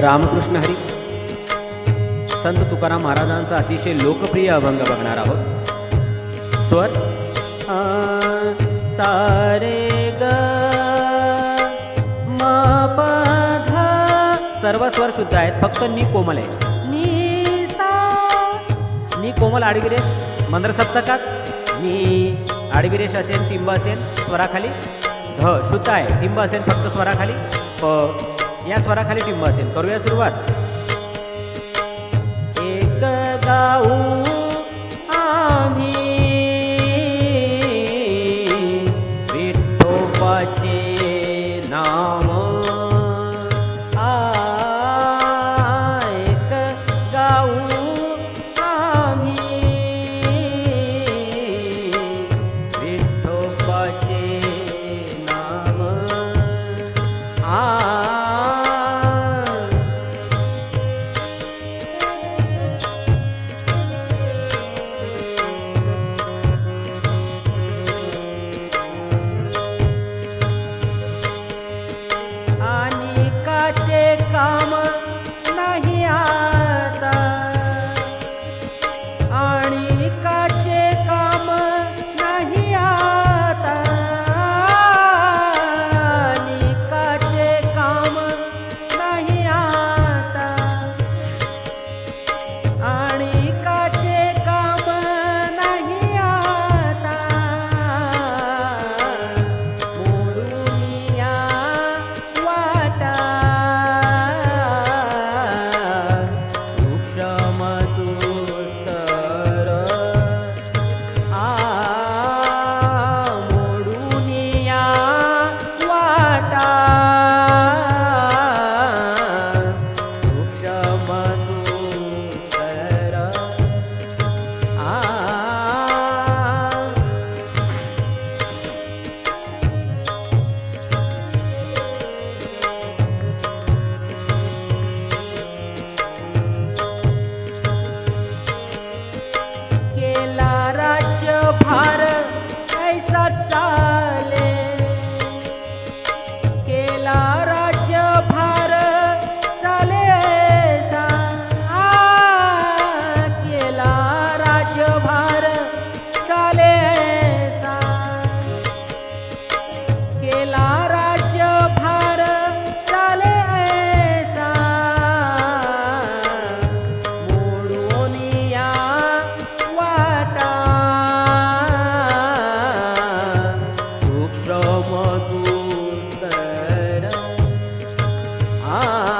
रामकृष्ण हरी. संत तुकाराम महाराजांचा अतिशय लोकप्रिय अभंग बघणार आहोत. स्वर. आ, सा रे ग सर्व स्वर शुद्ध आहेत फक्त नी कोमल आहे. नी सा. नी कोमल आडविरेश मंद्र सप्तकात नी आडविरेश असेल टिंब असेल स्वराखाली. ध शुद्ध आहे टिंब असेल फक्त स्वराखाली. प. या स्वराखाली टिंब असेल. करूया सुरुवात. 啊。